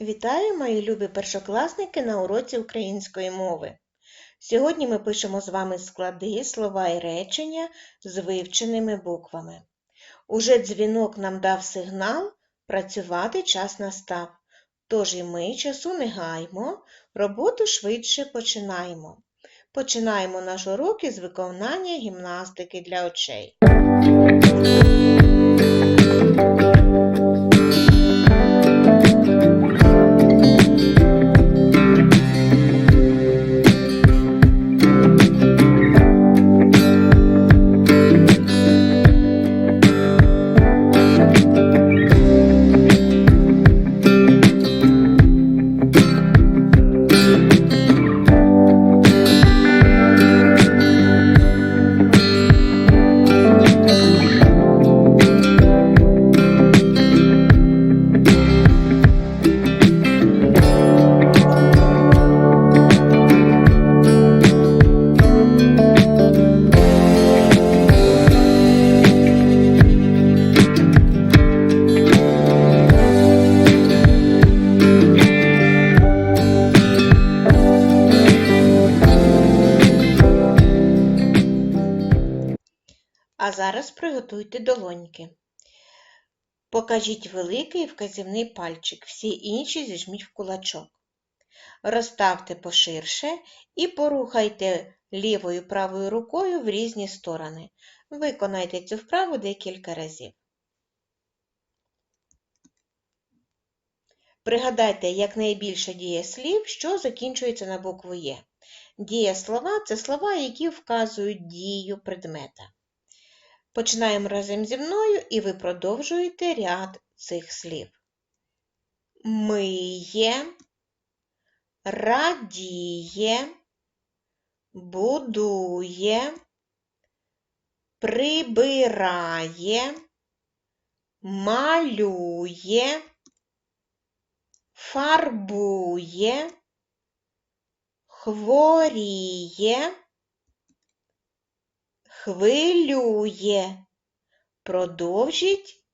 Вітаю, мої любі першокласники на уроці української мови. Сьогодні ми пишемо з вами склади, слова і речення з вивченими буквами. Уже дзвінок нам дав сигнал, працювати час настав. Тож і ми часу не гаймо, роботу швидше починаємо. Починаємо наш урок із виконання гімнастики для очей. Покажіть великий вказівний пальчик, всі інші зіжміть в кулачок. Розставте поширше і порухайте лівою правою рукою в різні сторони. Виконайте цю вправу декілька разів. Пригадайте якнайбільше дієслів, що закінчується на букву Є. Дієслова – це слова, які вказують дію предмета. Починаємо разом зі мною, і ви продовжуєте ряд цих слів. Миє, радіє, будує, прибирає, малює, фарбує, хворіє хвилює. Продовжіть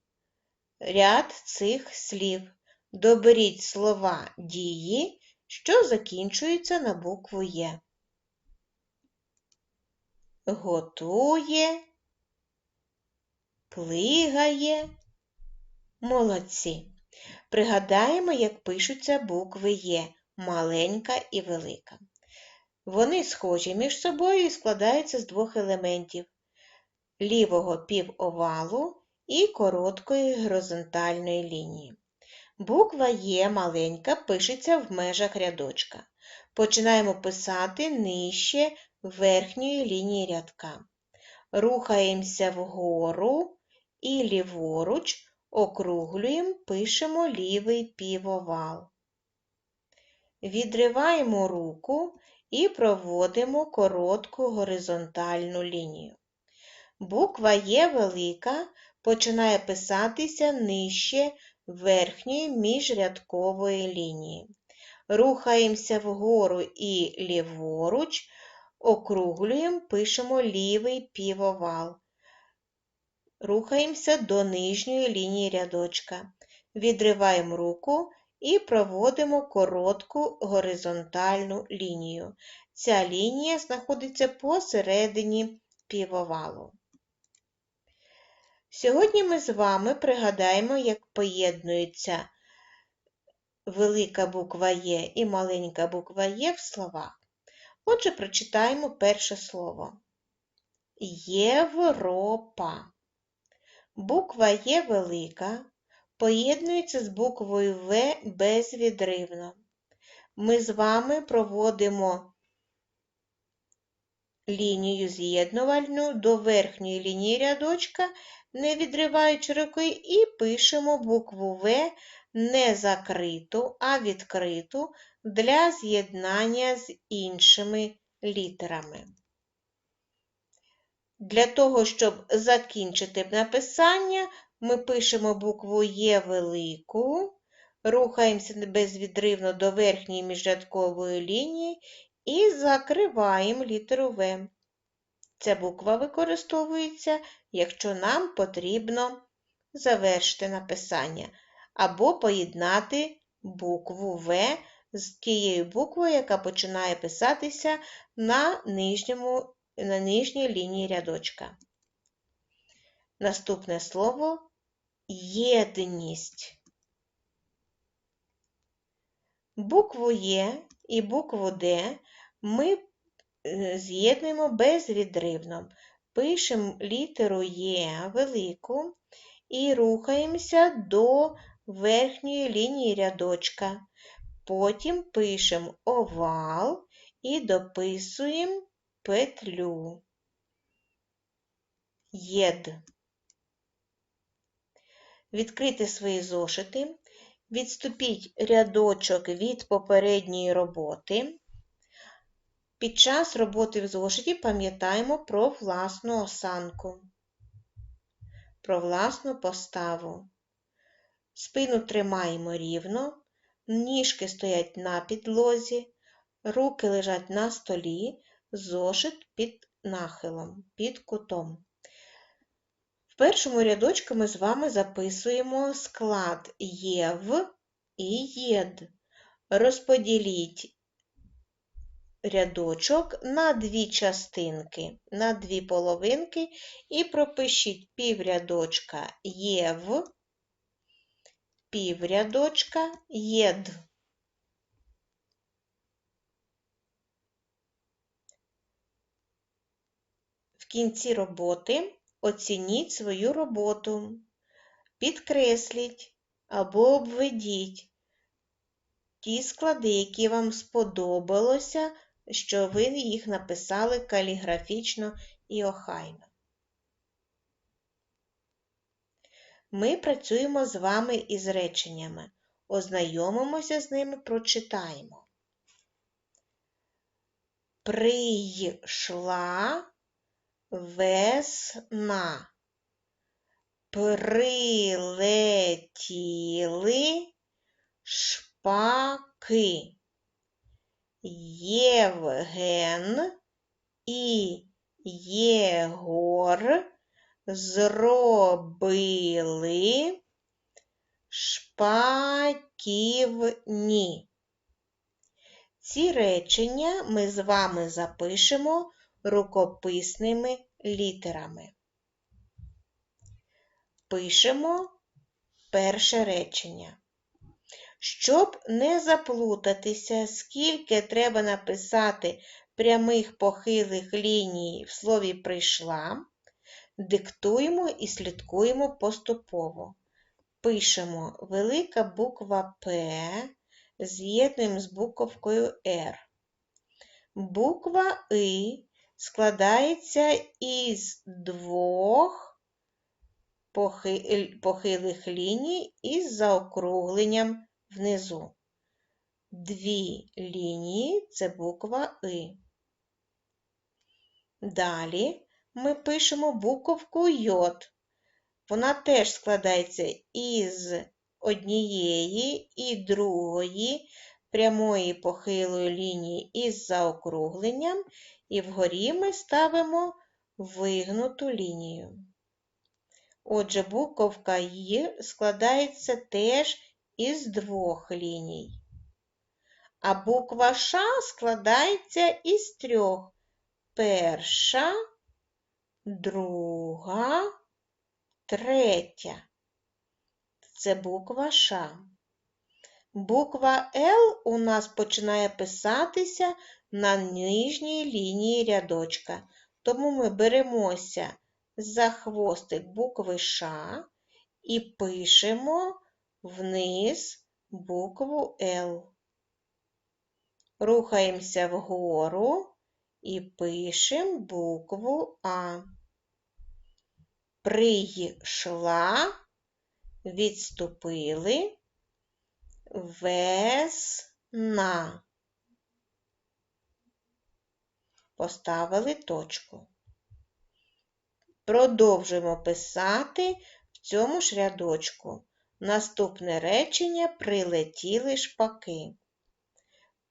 ряд цих слів. Доберіть слова дії, що закінчуються на букву Є. Готує, плигає. Молодці. Пригадаємо, як пишуться букви Є маленька і велика. Вони схожі між собою і складаються з двох елементів лівого півовалу і короткої горизонтальної лінії. Буква Є маленька пишеться в межах рядочка. Починаємо писати нижче верхньої лінії рядка. Рухаємося вгору і ліворуч округлюємо, пишемо лівий півовал. Відриваємо руку і проводимо коротку горизонтальну лінію. Буква Є велика починає писатися нижче верхньої міжрядкової лінії. Рухаємося вгору і ліворуч, округлюємо, пишемо лівий півовал. Рухаємося до нижньої лінії рядочка. Відриваємо руку і проводимо коротку горизонтальну лінію. Ця лінія знаходиться посередині півовалу. Сьогодні ми з вами пригадаємо, як поєднується велика буква Є і маленька буква Є в словах. Отже, прочитаємо перше слово. Європа. Буква Є велика, поєднується з буквою В безвідривно. Ми з вами проводимо лінію з'єднувальну до верхньої лінії рядочка, не відриваючи руки, і пишемо букву В не закриту, а відкриту для з'єднання з іншими літерами. Для того, щоб закінчити написання, ми пишемо букву Є велику, рухаємося безвідривно до верхньої міжрядкової лінії і закриваємо літеру В. Ця буква використовується, якщо нам потрібно завершити написання або поєднати букву В з тією буквою, яка починає писатися на, нижньому, на нижній лінії рядочка. Наступне слово єдність. Букву Є і букву Д ми е, з'єднуємо безвідривно. Пишемо літеру Є велику і рухаємося до верхньої лінії рядочка. Потім пишемо овал і дописуємо петлю. Єд. Відкрити свої зошити, відступіть рядочок від попередньої роботи. Під час роботи в зошиті пам'ятаємо про власну осанку, про власну поставу. Спину тримаємо рівно, ніжки стоять на підлозі, руки лежать на столі, зошит під нахилом, під кутом. Першому рядочку ми з вами записуємо склад єв і єд. Розподіліть рядочок на дві частинки, на дві половинки і пропишіть піврядочка єв, піврядочка єд. В кінці роботи оцініть свою роботу, підкресліть або обведіть ті склади, які вам сподобалося, що ви їх написали каліграфічно і охайно. Ми працюємо з вами із реченнями, ознайомимося з ними, прочитаємо. Прийшла весна. Прилетіли шпаки. Євген і Єгор зробили шпаківні. Ці речення ми з вами запишемо рукописними літерами. Пишемо перше речення. Щоб не заплутатися, скільки треба написати прямих похилих ліній в слові прийшла, диктуємо і слідкуємо поступово. Пишемо велика буква П, з'єднуємо з буковкою Р. Буква И складається із двох похилих ліній із заокругленням внизу. Дві лінії це буква И. Далі ми пишемо буковку Йод. Вона теж складається із однієї і другої прямої похилої лінії із заокругленням, і вгорі ми ставимо вигнуту лінію. Отже, буковка Й складається теж із двох ліній. А буква Ш складається із трьох. Перша, друга, третя. Це буква Ш. Буква Л у нас починає писатися на нижній лінії рядочка. Тому ми беремося за хвостик букви Ш і пишемо вниз букву Л. Рухаємося вгору і пишемо букву А. Прийшла, відступили весна. Поставили точку. Продовжуємо писати в цьому ж рядочку. Наступне речення прилетіли шпаки.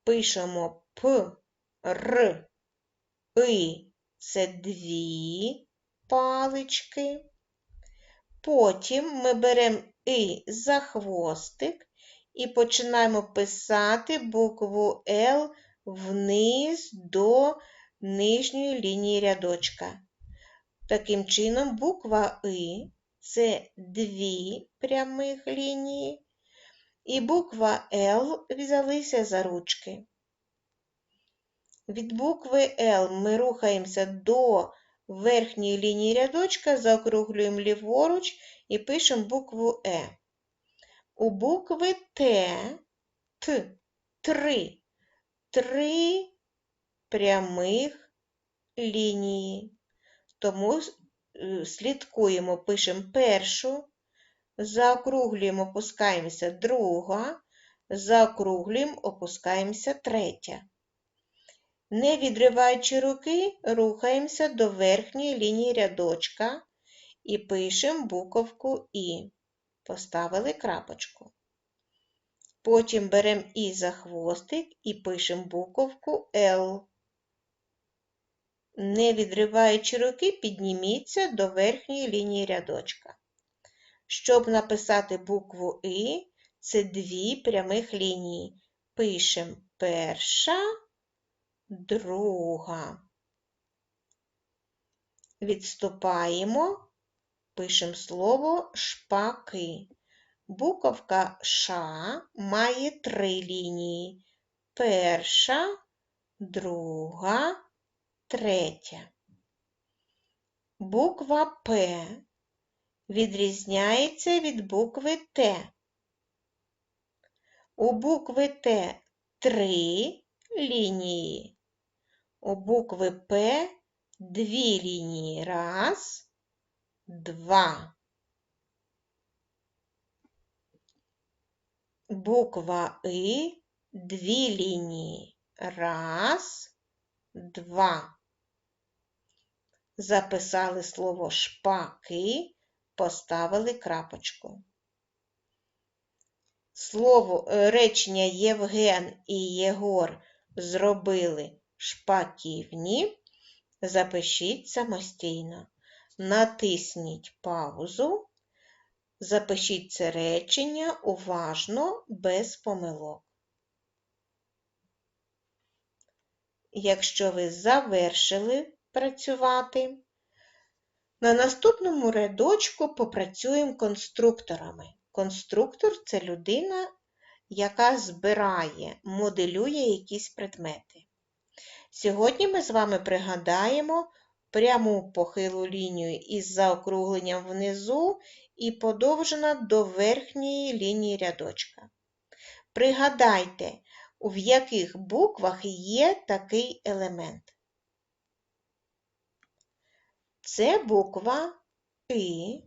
Пишемо П, Р, И це дві палички. Потім ми беремо И за хвостик і починаємо писати букву Л вниз до нижньої лінії рядочка. Таким чином, буква И це дві прямих лінії, і буква Л взялися за ручки. Від букви Л ми рухаємося до верхньої лінії рядочка, заокруглюємо ліворуч і пишемо букву Е. У букви Т, Т, три, три прямих лінії. Тому е, слідкуємо, пишемо першу, заокруглюємо, опускаємося друга, заокруглюємо, опускаємося третя. Не відриваючи руки, рухаємося до верхньої лінії рядочка і пишемо буковку І. Поставили крапочку. Потім беремо І за хвостик і пишемо буковку Л. Не відриваючи руки, підніміться до верхньої лінії рядочка. Щоб написати букву І, це дві прямих лінії. Пишемо перша, друга. Відступаємо, пишемо слово шпаки. Буковка Ш має три лінії. Перша, друга, третя. Буква П відрізняється від букви Т. У букви Т три лінії. У букви П дві лінії. Раз, два. Буква И дві лінії. Раз, два. Записали слово шпаки, поставили крапочку. Слово е, речення Євген і Єгор зробили шпаківні. Запишіть самостійно. Натисніть паузу Запишіть це речення уважно, без помилок. Якщо ви завершили працювати, на наступному рядочку попрацюємо конструкторами. Конструктор це людина, яка збирає, моделює якісь предмети. Сьогодні ми з вами пригадаємо пряму похилу лінію із заокругленням внизу і подовжена до верхньої лінії рядочка. Пригадайте, в яких буквах є такий елемент. Це буква И,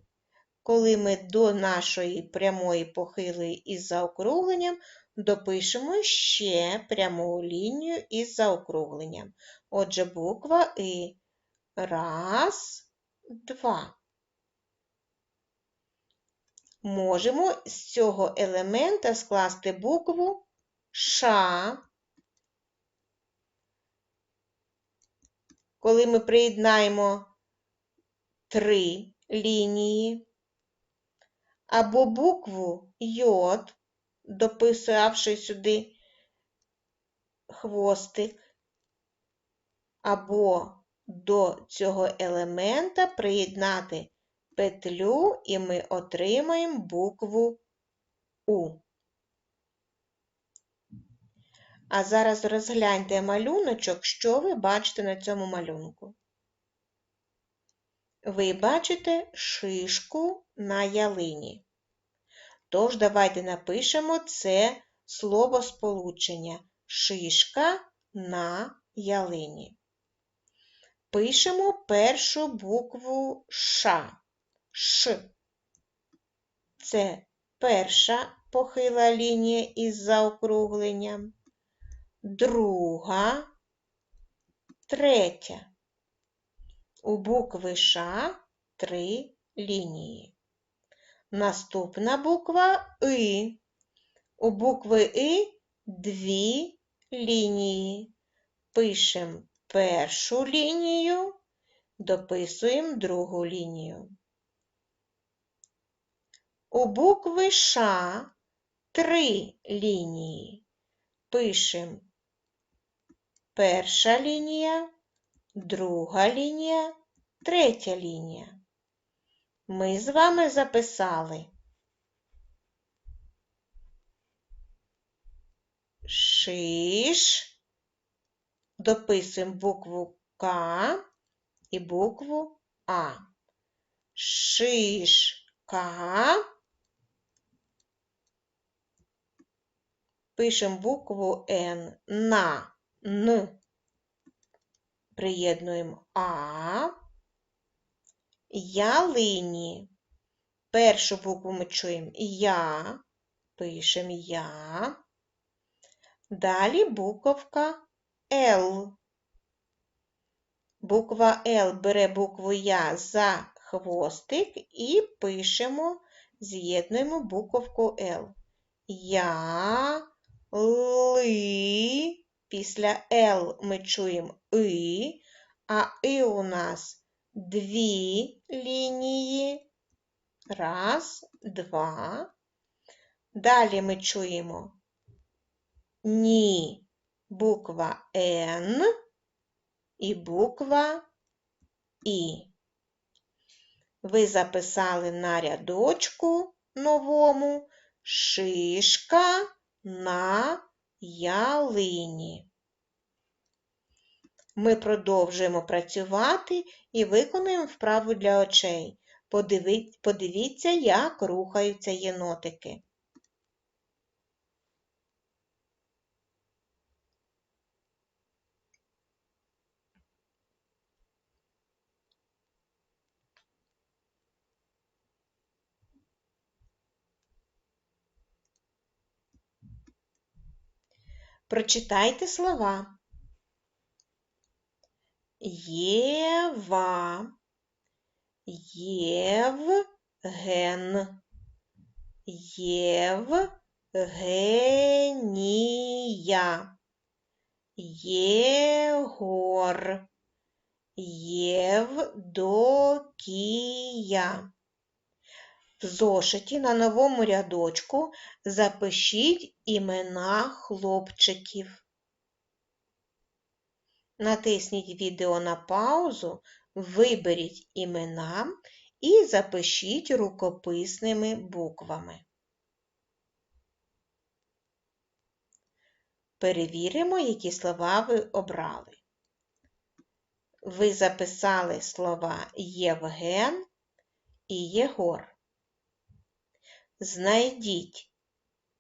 коли ми до нашої прямої похилої із заокругленням допишемо ще пряму лінію із заокругленням. Отже, буква И. Раз, два можемо з цього елемента скласти букву Ш. Коли ми приєднаємо три лінії, або букву Й, дописавши сюди хвостик, або до цього елемента приєднати петлю і ми отримаємо букву У. А зараз розгляньте малюночок, що ви бачите на цьому малюнку. Ви бачите шишку на ялині. Тож, давайте напишемо це слово сполучення шишка на ялині. Пишемо першу букву Ш. Ш. Це перша похила лінія із заокругленням, друга, третя. У букви Ш три лінії. Наступна буква И. У букви И дві лінії. Пишемо першу лінію, дописуємо другу лінію. У букви Ш три лінії. Пишемо перша лінія, друга лінія, третя лінія. Ми з вами записали шиш, дописуємо букву К і букву А. Шишка. Пишемо букву Н на Н. Приєднуємо А. Ялині. Першу букву ми чуємо Я. Пишемо Я. Далі буковка Л. Буква Л бере букву Я за хвостик і пишемо, з'єднуємо буковку Л. Я, ли. Після Л ми чуємо И, а И у нас дві лінії. Раз, два. Далі ми чуємо ні, буква Н і буква І. Ви записали на рядочку новому шишка на ялині. Ми продовжуємо працювати і виконуємо вправу для очей. Подивіться, як рухаються єнотики. Прочитайте слова. Єва, Євген, Євгенія, Єгор, Євдокія. Зошиті на новому рядочку запишіть імена хлопчиків. Натисніть відео на паузу, виберіть імена і запишіть рукописними буквами. Перевіримо, які слова ви обрали. Ви записали слова Євген і Єгор. Знайдіть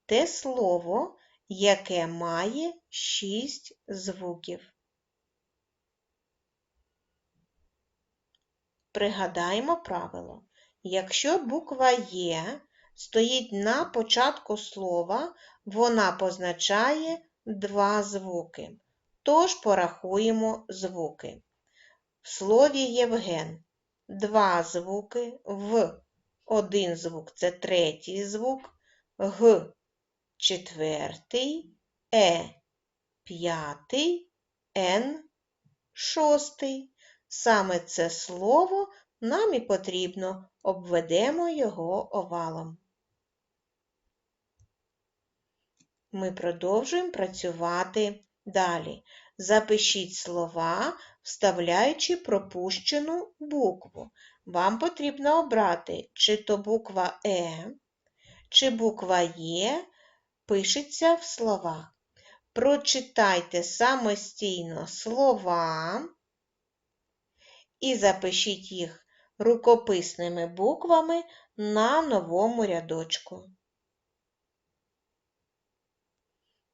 те слово, яке має шість звуків. Пригадаємо правило. Якщо буква Є стоїть на початку слова, вона позначає два звуки. Тож порахуємо звуки. В слові Євген два звуки в один звук це третій звук, Г четвертий, Е п'ятий, Н шостий. Саме це слово нам і потрібно, обведемо його овалом. Ми продовжуємо працювати далі. Запишіть слова, вставляючи пропущену букву. Вам потрібно обрати, чи то буква Е, чи буква Є пишеться в словах. Прочитайте самостійно слова і запишіть їх рукописними буквами на новому рядочку.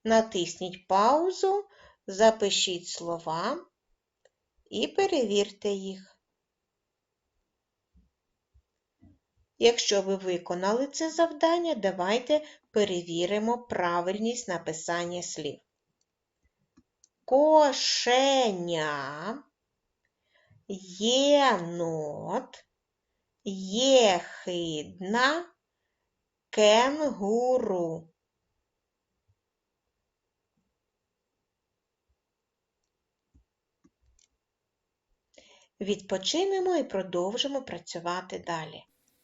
Натисніть паузу, запишіть слова і перевірте їх. Якщо ви виконали це завдання, давайте перевіримо правильність написання слів. Кошеня, єнот, єхидна, кенгуру. Відпочинемо і продовжимо працювати далі.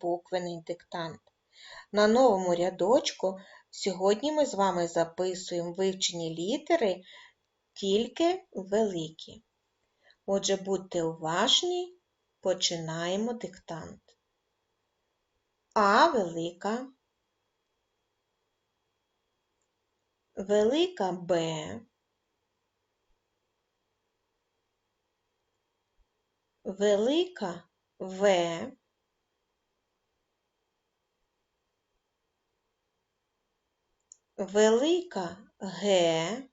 буквений диктант. На новому рядочку сьогодні ми з вами записуємо вивчені літери тільки великі. Отже, будьте уважні, починаємо диктант. А велика, велика Б, велика В, велика Г,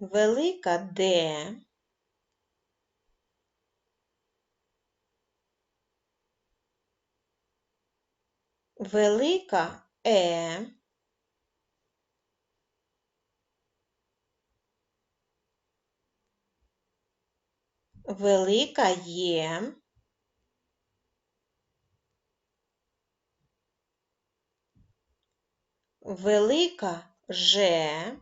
велика Д, велика Е, велика Є, велика Ж,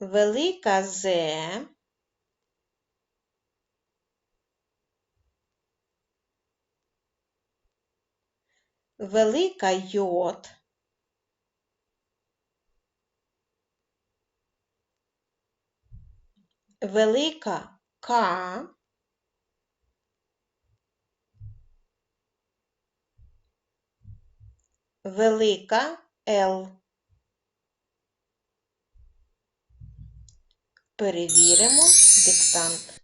велика З, велика Йод, велика К, велика Л. Перевіримо диктант.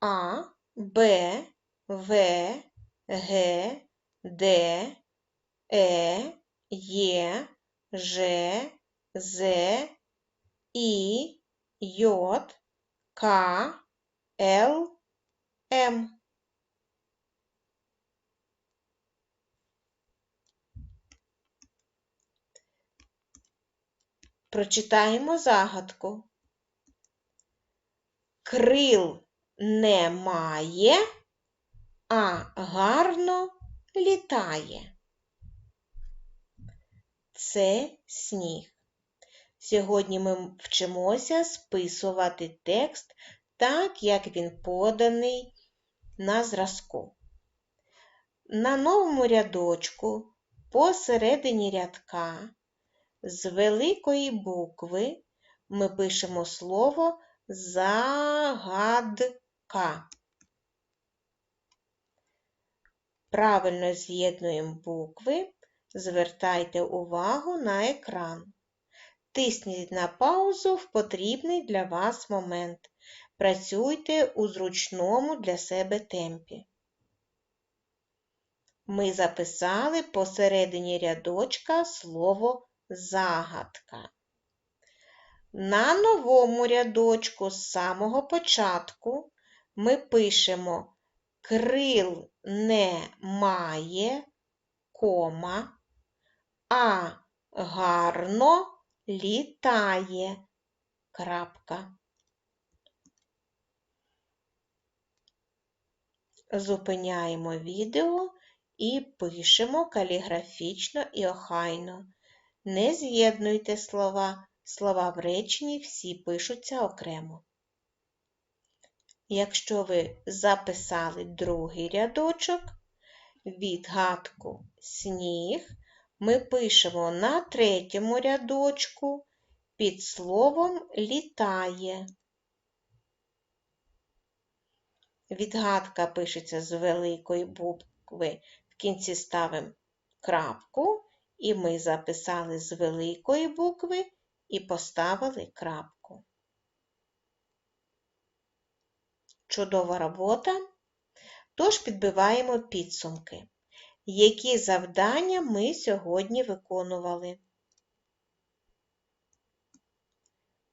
А, Б, В, Г, Д, Е, Є, Ж, З, І, Й, К, Л, М. Прочитаємо загадку. Крил немає, а гарно літає. Це сніг. Сьогодні ми вчимося списувати текст так, як він поданий на зразку. На новому рядочку посередині рядка з великої букви ми пишемо слово загадка. Правильно з'єднуємо букви, звертайте увагу на екран. Тисніть на паузу в потрібний для вас момент. Працюйте у зручному для себе темпі. Ми записали посередині рядочка слово загадка. На новому рядочку з самого початку ми пишемо крил не має, кома, а гарно літає. крапка. Зупиняємо відео і пишемо каліграфічно і охайно. Не з'єднуйте слова, слова в реченні всі пишуться окремо. Якщо ви записали другий рядочок, відгадку сніг, ми пишемо на третьому рядочку під словом літає. Відгадка пишеться з великої букви, в кінці ставимо крапку, і ми записали з великої букви і поставили крапку. Чудова робота. Тож підбиваємо підсумки. Які завдання ми сьогодні виконували?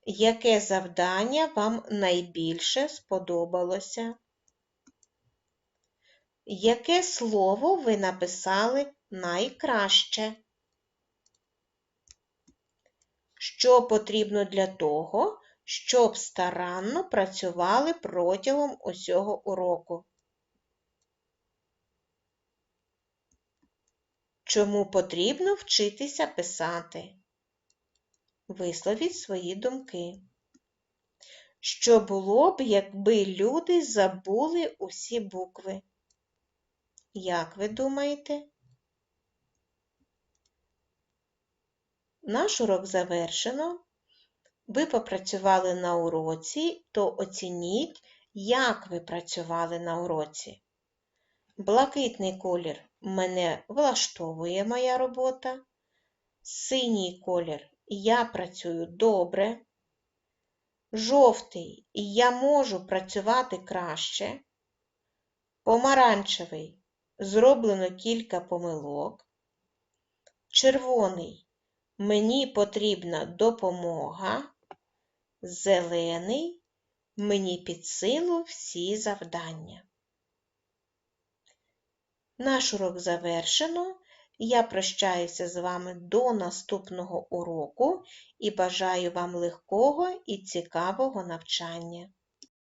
Яке завдання вам найбільше сподобалося? Яке слово ви написали найкраще? Що потрібно для того, щоб старанно працювали протягом усього уроку? чому потрібно вчитися писати. Висловіть свої думки. Що було б, якби люди забули усі букви? Як ви думаєте? Наш урок завершено. Ви попрацювали на уроці, то оцініть, як ви працювали на уроці. Блакитний колір мене влаштовує моя робота. Синій колір я працюю добре. Жовтий я можу працювати краще. Помаранчевий зроблено кілька помилок. Червоний мені потрібна допомога. Зелений мені під силу всі завдання. Наш урок завершено. Я прощаюся з вами до наступного уроку і бажаю вам легкого і цікавого навчання.